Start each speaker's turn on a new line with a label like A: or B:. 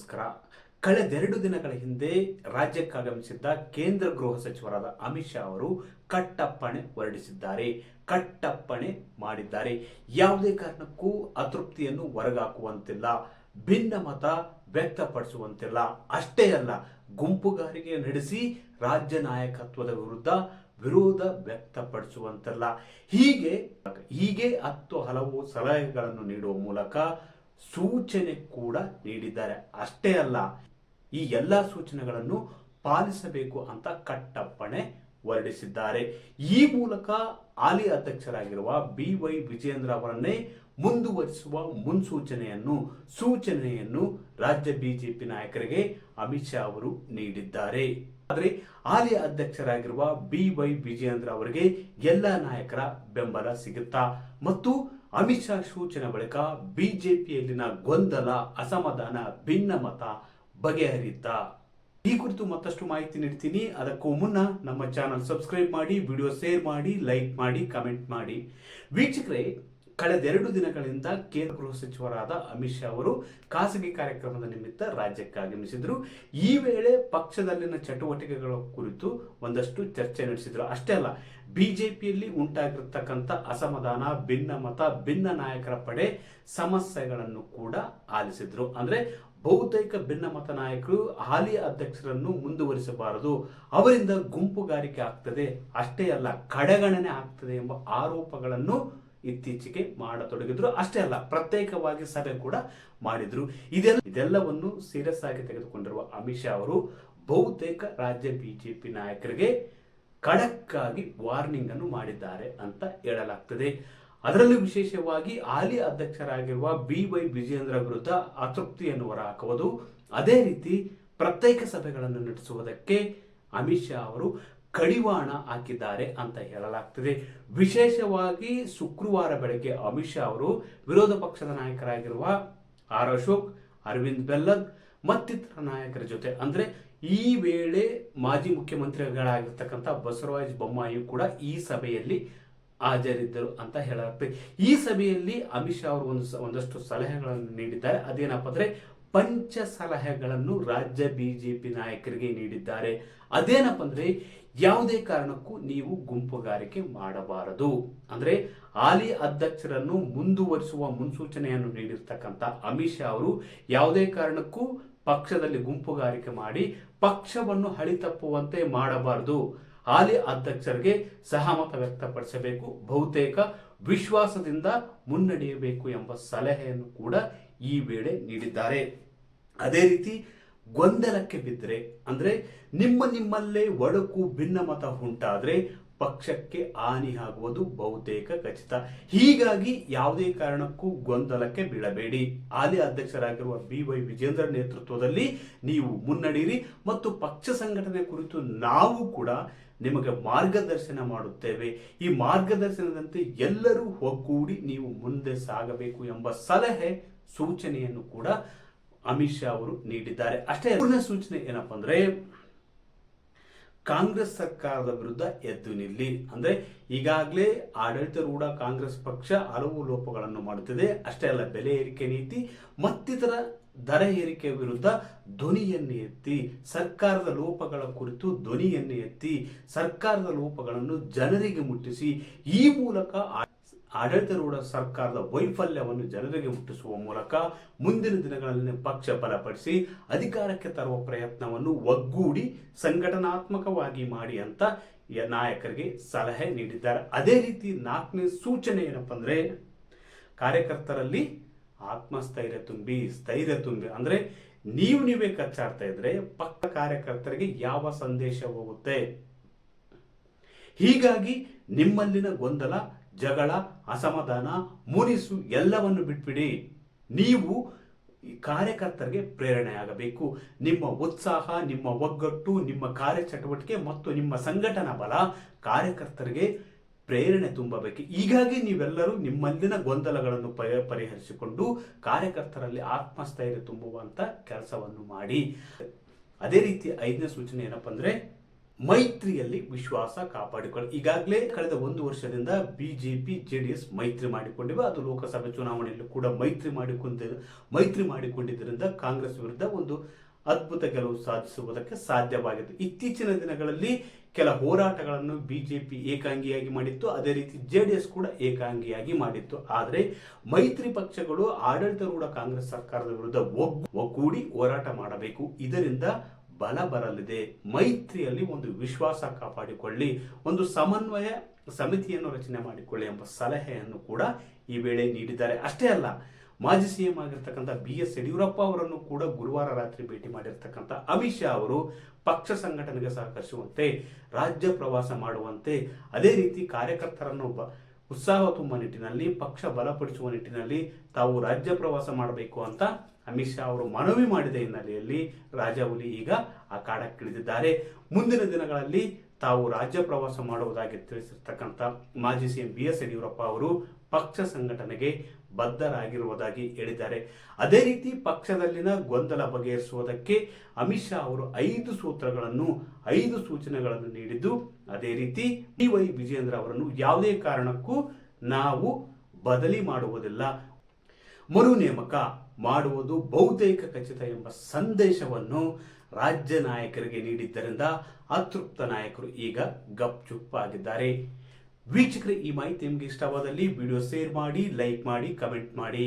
A: ನಮಸ್ಕಾರ ಕಳೆದೆರಡು ದಿನಗಳ ಹಿಂದೆ ರಾಜ್ಯಕ್ಕಾಗಮಿಸಿದ್ದ ಕೇಂದ್ರ ಗೃಹ ಸಚಿವರಾದ ಅಮಿತ್ ಶಾ ಅವರು ಕಟ್ಟಪ್ಪಣೆ ಹೊರಡಿಸಿದ್ದಾರೆ. ಕಟ್ಟಪ್ಪಣೆ ಮಾಡಿದ್ದಾರೆ. ಯಾವುದೇ ಕಾರಣಕ್ಕೂ ಅತೃಪ್ತಿಯನ್ನು ಹೊರಗಾಕುವಂತಿಲ್ಲ. ಭಿನ್ನ ಮತ ವ್ಯಕ್ತಪಡಿಸುವಂತಿಲ್ಲ. ಅಷ್ಟೇ ಅಲ್ಲ, ಗುಂಪುಗಾರಿಕೆ ನಡೆಸಿ ರಾಜ್ಯ ನಾಯಕತ್ವದ ವಿರುದ್ಧ ವಿರೋಧ ವ್ಯಕ್ತಪಡಿಸುವಂತಿಲ್ಲ. ಹೀಗೆ ಹೀಗೆ ಹತ್ತು ಹಲವು ಸಲಹೆಗಳನ್ನು ನೀಡುವ ಮೂಲಕ ಸೂಚನೆ ಕೂಡ ನೀಡಿದ್ದಾರೆ. ಅಷ್ಟೇ ಅಲ್ಲ, ಈ ಎಲ್ಲ ಸೂಚನೆಗಳನ್ನು ಪಾಲಿಸಬೇಕು ಅಂತ ಕಟ್ಟಪ್ಪಣೆ ಹೊರಡಿಸಿದ್ದಾರೆ. ಈ ಮೂಲಕ ಹಾಲಿ ಅಧ್ಯಕ್ಷರಾಗಿರುವ ಬಿ ವೈ ವಿಜೇಂದ್ರ ಅವರನ್ನೇ ಮುಂದುವರಿಸುವ ಮುನ್ಸೂಚನೆಯನ್ನು, ಸೂಚನೆಯನ್ನು ರಾಜ್ಯ ಬಿಜೆಪಿ ನಾಯಕರಿಗೆ ಅಮಿತ್ ಶಾ ಅವರು ನೀಡಿದ್ದಾರೆ. ಆದರೆ ಹಾಲಿ ಅಧ್ಯಕ್ಷರಾಗಿರುವ ಬಿ ವೈ ವಿಜೇಂದ್ರ ಅವರಿಗೆ ಎಲ್ಲ ನಾಯಕರ ಬೆಂಬಲ ಸಿಗುತ್ತಾ? ಮತ್ತು ಅಮಿತ್ ಶಾ ಸೂಚನೆ ಬಳಿಕ ಬಿಜೆಪಿಯಲ್ಲಿನ ಗೊಂದಲ, ಅಸಮಾಧಾನ ಭಿನ್ನ ಮತ ಬಗೆಹರಿಯುತ್ತಾ ಈ ಕುರಿತು ಮತ್ತಷ್ಟು ಮಾಹಿತಿ ನೀಡ್ತೀನಿ. ಅದಕ್ಕೂ ಮುನ್ನ ನಮ್ಮ ಚಾನಲ್ ಸಬ್ಸ್ಕ್ರೈಬ್ ಮಾಡಿ, ವಿಡಿಯೋ ಶೇರ್ ಮಾಡಿ, ಲೈಕ್ ಮಾಡಿ, ಕಮೆಂಟ್ ಮಾಡಿ. ವೀಕ್ಷಕರೇ ಕಳೆದೆರಡು ದಿನಗಳಿಂದ ಕೇಂದ್ರ ಗೃಹ ಸಚಿವರಾದ ಅಮಿತ್ ಶಾ ಅವರು ಖಾಸಗಿ ಕಾರ್ಯಕ್ರಮದ ನಿಮಿತ್ತ ರಾಜ್ಯಕ್ಕೆ ಆಗಮಿಸಿದ್ರು ಈ ವೇಳೆ ಪಕ್ಷದಲ್ಲಿನ ಚಟುವಟಿಕೆಗಳ ಕುರಿತು ಒಂದಷ್ಟು ಚರ್ಚೆ ನಡೆಸಿದ್ರು. ಅಷ್ಟೇ ಅಲ್ಲ, ಬಿಜೆಪಿಯಲ್ಲಿ ಉಂಟಾಗಿರ್ತಕ್ಕಂಥ ಅಸಮಾಧಾನ, ಭಿನ್ನ ಮತ, ಭಿನ್ನ ನಾಯಕರ ಪಡೆ ಸಮಸ್ಯೆಗಳನ್ನು ಕೂಡ ಆಲಿಸಿದ್ರು. ಅಂದ್ರೆ ಬಹುತೇಕ ಭಿನ್ನಮತ ನಾಯಕರು ಹಾಲಿ ಅಧ್ಯಕ್ಷರನ್ನು ಮುಂದುವರಿಸಬಾರದು, ಅವರಿಂದ ಗುಂಪುಗಾರಿಕೆ ಆಗ್ತದೆ, ಅಷ್ಟೇ ಅಲ್ಲ, ಕಡೆಗಣನೆ ಆಗ್ತದೆ ಎಂಬ ಆರೋಪಗಳನ್ನು ಇತ್ತೀಚೆಗೆ ಮಾಡತೊಡಗಿದ್ರು. ಅಷ್ಟೇ ಅಲ್ಲ, ಪ್ರತ್ಯೇಕವಾಗಿ ಸಭೆ ಕೂಡ ಮಾಡಿದ್ರು. ಇದೆಲ್ಲ, ಇದೆಲ್ಲವನ್ನು ಸೀರಿಯಸ್ ಆಗಿ ತೆಗೆದುಕೊಂಡಿರುವ ಅಮಿತ್ ಶಾ ಅವರು ಬಹುತೇಕ ರಾಜ್ಯ ಬಿಜೆಪಿ ನಾಯಕರಿಗೆ ಖಡಕ್ ಆಗಿ ವಾರ್ನಿಂಗ್ ಅನ್ನು ಮಾಡಿದ್ದಾರೆ ಅಂತ ಹೇಳಲಾಗ್ತದೆ. ಅದರಲ್ಲೂ ವಿಶೇಷವಾಗಿ ಹಾಲಿ ಅಧ್ಯಕ್ಷರಾಗಿರುವ ಬಿ ವೈ ವಿಜೇಂದ್ರ ವಿರುದ್ಧ ಅತೃಪ್ತಿಯನ್ನು ಹೊರಹಾಕುವುದು. ಅದೇ ರೀತಿ ಪ್ರತ್ಯೇಕ ಸಭೆಗಳನ್ನು ನಡೆಸುವುದಕ್ಕೆ ಅಮಿತ್ ಶಾ ಅವರು ಕಡಿವಾಣ ಹಾಕಿದ್ದಾರೆ ಅಂತ ಹೇಳಲಾಗ್ತದೆ. ವಿಶೇಷವಾಗಿ ಶುಕ್ರವಾರ ಬೆಳಗ್ಗೆ ಅಮಿತ್ ಶಾ ಅವರು ವಿರೋಧ ಪಕ್ಷದ ನಾಯಕರಾಗಿರುವ ಆರ್ ಅಶೋಕ್, ಅರವಿಂದ್ ಬೆಲ್ಲದ್ ಮತ್ತಿತರ ನಾಯಕರ ಜೊತೆ ಅಂದ್ರೆ ಈ ವೇಳೆ ಮಾಜಿ ಮುಖ್ಯಮಂತ್ರಿಗಳಾಗಿರ್ತಕ್ಕಂಥ ಬಸವರಾಜ ಬೊಮ್ಮಾಯಿ ಕೂಡ ಈ ಸಭೆಯಲ್ಲಿ ಹಾಜರಿದ್ದರು ಅಂತ ಹೇಳಲಾಗ್ತದೆ. ಈ ಸಭೆಯಲ್ಲಿ ಅಮಿತ್ ಶಾ ಅವರು ಒಂದು ಒಂದಷ್ಟು ಸಲಹೆಗಳನ್ನು ನೀಡಿದ್ದಾರೆ. ಅದೇನಪ್ಪ ಅಂದ್ರೆ ಪಂಚ ಸಲಹೆಗಳನ್ನು ರಾಜ್ಯ ಬಿಜೆಪಿ ನಾಯಕರಿಗೆ ನೀಡಿದ್ದಾರೆ. ಅದೇನಪ್ಪ ಅಂದ್ರೆ, ಯಾವುದೇ ಕಾರಣಕ್ಕೂ ನೀವು ಗುಂಪುಗಾರಿಕೆ ಮಾಡಬಾರದು. ಅಂದ್ರೆ, ಹಾಲಿ ಅಧ್ಯಕ್ಷರನ್ನು ಮುಂದುವರಿಸುವ ಮುನ್ಸೂಚನೆಯನ್ನು ನೀಡಿರ್ತಕ್ಕಂಥ ಅಮಿತ್ ಶಾ ಅವರು ಯಾವುದೇ ಕಾರಣಕ್ಕೂ ಪಕ್ಷದಲ್ಲಿ ಗುಂಪುಗಾರಿಕೆ ಮಾಡಿ ಪಕ್ಷವನ್ನು ಹಳಿತಪ್ಪುವಂತೆ ಮಾಡಬಾರದು. ಹಾಲಿ ಅಧ್ಯಕ್ಷರಿಗೆ ಸಹಮತ ವ್ಯಕ್ತಪಡಿಸಬೇಕು. ಬಹುತೇಕ ವಿಶ್ವಾಸದಿಂದ ಮುನ್ನಡೆಯಬೇಕು ಎಂಬ ಸಲಹೆಯನ್ನು ಕೂಡ ಈ ವೇಳೆ ನೀಡಿದ್ದಾರೆ. ಅದೇ ರೀತಿ ಗೊಂದಲಕ್ಕೆ ಬಿದ್ದರೆ, ಅಂದ್ರೆ ನಿಮ್ಮ ನಿಮ್ಮಲ್ಲೇ ಒಡಕು ಭಿನ್ನಮತ ಉಂಟಾದರೆ ಪಕ್ಷಕ್ಕೆ ಹಾನಿಯಾಗುವುದು ಬಹುತೇಕ ಖಚಿತ. ಹೀಗಾಗಿ ಯಾವುದೇ ಕಾರಣಕ್ಕೂ ಗೊಂದಲಕ್ಕೆ ಬೀಳಬೇಡಿ. ಹಾಲಿ ಅಧ್ಯಕ್ಷರಾಗಿರುವ ಬಿ ವೈ ವಿಜೇಂದ್ರ ನೇತೃತ್ವದಲ್ಲಿ ನೀವು ಮುನ್ನಡೆಯಿರಿ ಮತ್ತು ಪಕ್ಷ ಸಂಘಟನೆ ಕುರಿತು ನಾವು ಕೂಡ ನಿಮಗೆ ಮಾರ್ಗದರ್ಶನ ಮಾಡುತ್ತೇವೆ. ಈ ಮಾರ್ಗದರ್ಶನದಂತೆ ಎಲ್ಲರೂ ಒಗ್ಗೂಡಿ ನೀವು ಮುಂದೆ ಸಾಗಬೇಕು ಎಂಬ ಸಲಹೆ, ಸೂಚನೆಯನ್ನು ಕೂಡ ಅಮಿತ್ ಶಾ ಅವರು ನೀಡಿದ್ದಾರೆ. ಅಷ್ಟೇ ಪೂರ್ಣ ಸೂಚನೆ ಏನಪ್ಪಾ ಅಂದ್ರೆ, ಕಾಂಗ್ರೆಸ್ ಸರ್ಕಾರದ ವಿರುದ್ಧ ಎದ್ದು ನಿಲ್ಲಿ. ಅಂದ್ರೆ ಈಗಾಗಲೇ ಆಡಳಿತಾರೂಢ ಕಾಂಗ್ರೆಸ್ ಪಕ್ಷ ಹಲವು ಲೋಪಗಳನ್ನು ಮಾಡುತ್ತಿದೆ. ಅಷ್ಟೇ ಅಲ್ಲ, ಬೆಲೆ ಏರಿಕೆ ನೀತಿ, ಮತ್ತಿತರ ದರ ಏರಿಕೆ ವಿರುದ್ಧ ಧ್ವನಿಯನ್ನು ಎತ್ತಿ, ಸರ್ಕಾರದ ಲೋಪಗಳ ಕುರಿತು ಧ್ವನಿಯನ್ನು ಎತ್ತಿ, ಸರ್ಕಾರದ ಲೋಪಗಳನ್ನು ಜನರಿಗೆ ಮುಟ್ಟಿಸಿ, ಈ ಮೂಲಕ ಆಡಳಿತಾರೂಢ ಸರ್ಕಾರದ ವೈಫಲ್ಯವನ್ನು ಜನರಿಗೆ ಮುಟ್ಟಿಸುವ ಮೂಲಕ ಮುಂದಿನ ದಿನಗಳಲ್ಲಿ ಪಕ್ಷ ಬಲಪಡಿಸಿ, ಅಧಿಕಾರಕ್ಕೆ ತರುವ ಪ್ರಯತ್ನವನ್ನು ಒಗ್ಗೂಡಿ, ಸಂಘಟನಾತ್ಮಕವಾಗಿ ಮಾಡಿ ಅಂತ ನಾಯಕರಿಗೆ ಸಲಹೆ ನೀಡಿದ್ದಾರೆ. ಅದೇ ರೀತಿ ನಾಲ್ಕನೇ ಸೂಚನೆ ಏನಪ್ಪ ಅಂದ್ರೆ ಕಾರ್ಯಕರ್ತರಲ್ಲಿ ಆತ್ಮಸ್ಥೈರ್ಯ ತುಂಬಿ, ಸ್ಥೈರ್ಯ ತುಂಬಿ, ಅಂದರೆ ನೀವು ನೀವೇ ಕಚ್ಚಾಡ್ತಾ ಇದ್ರೆ ಪಕ್ಕ ಕಾರ್ಯಕರ್ತರಿಗೆ ಯಾವ ಸಂದೇಶ ಹೋಗುತ್ತೆ? ಹೀಗಾಗಿ ನಿಮ್ಮಲ್ಲಿನ ಗೊಂದಲ, ಜಗಳ, ಅಸಮಾಧಾನ, ಮುನಿಸು ಎಲ್ಲವನ್ನು ಬಿಟ್ಬಿಡಿ. ನೀವು ಕಾರ್ಯಕರ್ತರಿಗೆ ಪ್ರೇರಣೆ ಆಗಬೇಕು. ನಿಮ್ಮ ಉತ್ಸಾಹ, ನಿಮ್ಮ ಒಗ್ಗಟ್ಟು, ನಿಮ್ಮ ಕಾರ್ಯಚಟುವಟಿಕೆ ಮತ್ತು ನಿಮ್ಮ ಸಂಘಟನಾ ಬಲ ಕಾರ್ಯಕರ್ತರಿಗೆ ಪ್ರೇರಣೆ ತುಂಬಬೇಕು. ಹೀಗಾಗಿ ನೀವೆಲ್ಲರೂ ನಿಮ್ಮಲ್ಲಿನ ಗೊಂದಲಗಳನ್ನು ಪರಿ- ಪರಿಹರಿಸಿಕೊಂಡು ಕಾರ್ಯಕರ್ತರಲ್ಲಿ ಆತ್ಮಸ್ಥೈರ್ಯ ತುಂಬುವಂತ ಕೆಲಸವನ್ನು ಮಾಡಿ. ಅದೇ ರೀತಿ ಐದನೇ ಸೂಚನೆ ಏನಪ್ಪ ಅಂದ್ರೆ ಮೈತ್ರಿಯಲ್ಲಿ ವಿಶ್ವಾಸ ಕಾಪಾಡಿಕೊಳ್ಳಿ. ಈಗಾಗಲೇ ಕಳೆದ ಒಂದು ವರ್ಷದಿಂದ ಬಿಜೆಪಿ ಜೆಡಿಎಸ್ ಮೈತ್ರಿ ಮಾಡಿಕೊಂಡಿವೆ. ಅದು ಲೋಕಸಭೆ ಚುನಾವಣೆಯಲ್ಲೂ ಕೂಡ ಮೈತ್ರಿ ಮಾಡಿಕೊಂಡ, ಮೈತ್ರಿ ಮಾಡಿಕೊಂಡಿದ್ದರಿಂದ ಕಾಂಗ್ರೆಸ್ ವಿರುದ್ಧ ಒಂದು ಅದ್ಭುತ ಗೆಲುವು ಸಾಧಿಸುವುದಕ್ಕೆ ಸಾಧ್ಯವಾಗಿತ್ತು. ಇತ್ತೀಚಿನ ದಿನಗಳಲ್ಲಿ ಕೆಲ ಹೋರಾಟಗಳನ್ನು ಬಿಜೆಪಿ ಏಕಾಂಗಿಯಾಗಿ ಮಾಡಿತ್ತು. ಅದೇ ರೀತಿ ಜೆ ಡಿ ಎಸ್ ಕೂಡ ಏಕಾಂಗಿಯಾಗಿ ಮಾಡಿತ್ತು. ಆದರೆ ಮೈತ್ರಿ ಪಕ್ಷಗಳು ಆಡಳಿತಾರೂಢ ಕಾಂಗ್ರೆಸ್ ಸರ್ಕಾರದ ವಿರುದ್ಧ ಒಗ್- ಒಗ್ಗೂಡಿ ಹೋರಾಟ ಮಾಡಬೇಕು. ಇದರಿಂದ ಬಲ ಬರಲಿದೆ. ಮೈತ್ರಿಯಲ್ಲಿ ಒಂದು ವಿಶ್ವಾಸ ಕಾಪಾಡಿಕೊಳ್ಳಿ, ಒಂದು ಸಮನ್ವಯ ಸಮಿತಿಯನ್ನು ರಚನೆ ಮಾಡಿಕೊಳ್ಳಿ ಎಂಬ ಸಲಹೆಯನ್ನು ಕೂಡ ಈ ವೇಳೆ ನೀಡಿದ್ದಾರೆ. ಅಷ್ಟೇ ಅಲ್ಲ ಮಾಜಿ ಸಿಎಂ ಆಗಿರ್ತಕ್ಕಂಥ ಬಿ ಎಸ್ ಯಡಿಯೂರಪ್ಪ ಅವರನ್ನು ಕೂಡ ಗುರುವಾರ ರಾತ್ರಿ ಭೇಟಿ ಮಾಡಿರ್ತಕ್ಕಂಥ ಅಮಿತ್ ಶಾ ಅವರು ಪಕ್ಷ ಸಂಘಟನೆಗೆ ಸಹಕರಿಸುವಂತೆ, ರಾಜ್ಯ ಪ್ರವಾಸ ಮಾಡುವಂತೆ, ಅದೇ ರೀತಿ ಕಾರ್ಯಕರ್ತರನ್ನು ಉತ್ಸಾಹ ತುಂಬುವ ನಿಟ್ಟಿನಲ್ಲಿ, ಪಕ್ಷ ಬಲಪಡಿಸುವ ನಿಟ್ಟಿನಲ್ಲಿ ತಾವು ರಾಜ್ಯ ಪ್ರವಾಸ ಮಾಡಬೇಕು ಅಂತ ಅಮಿತ್ ಶಾ ಅವರು ಮನವಿ ಮಾಡಿದ ಹಿನ್ನೆಲೆಯಲ್ಲಿ ರಾಜಾವುಲಿ ಈಗ ಅಖಾಡಕ್ಕಿಳಿದಿದ್ದಾರೆ ಮುಂದಿನ ದಿನಗಳಲ್ಲಿ ತಾವು ರಾಜ್ಯ ಪ್ರವಾಸ ಮಾಡುವುದಾಗಿ ತಿಳಿಸಿರ್ತಕ್ಕಂಥ ಮಾಜಿ ಸಿಎಂ ಬಿ ಎಸ್ ಯಡಿಯೂರಪ್ಪ ಅವರು ಪಕ್ಷ ಸಂಘಟನೆಗೆ ಬದ್ಧರಾಗಿರುವುದಾಗಿ ಹೇಳಿದ್ದಾರೆ. ಅದೇ ರೀತಿ ಪಕ್ಷದಲ್ಲಿನ ಗೊಂದಲ ಬಗೆಹರಿಸುವುದಕ್ಕೆ ಅಮಿತ್ ಶಾ ಅವರು ಐದು ಸೂತ್ರಗಳನ್ನು, ಐದು ಸೂಚನೆಗಳನ್ನು ನೀಡಿದ್ದು, ಅದೇ ರೀತಿ ಡಿ ವೈ ವಿಜೇಂದ್ರ ಅವರನ್ನು ಯಾವುದೇ ಕಾರಣಕ್ಕೂ ನಾವು ಬದಲಿ ಮಾಡುವುದಿಲ್ಲ. ಮರು ನೇಮಕ ಮಾಡುವುದು ಬಹುತೇಕ ಖಚಿತ ಎಂಬ ಸಂದೇಶವನ್ನು ರಾಜ್ಯ ನಾಯಕರಿಗೆ ನೀಡಿದ್ದರಿಂದ ಅತೃಪ್ತ ನಾಯಕರು ಈಗ ಗಪ್ಚುಪ್ ಆಗಿದ್ದಾರೆ ವೀಕ್ಷಕರೇ ಈ ಮಾಹಿತಿ ನಿಮಗೆ ಇಷ್ಟವಾದಲ್ಲಿ ವಿಡಿಯೋ ಶೇರ್ ಮಾಡಿ ಲೈಕ್ ಮಾಡಿ ಕಮೆಂಟ್ ಮಾಡಿ.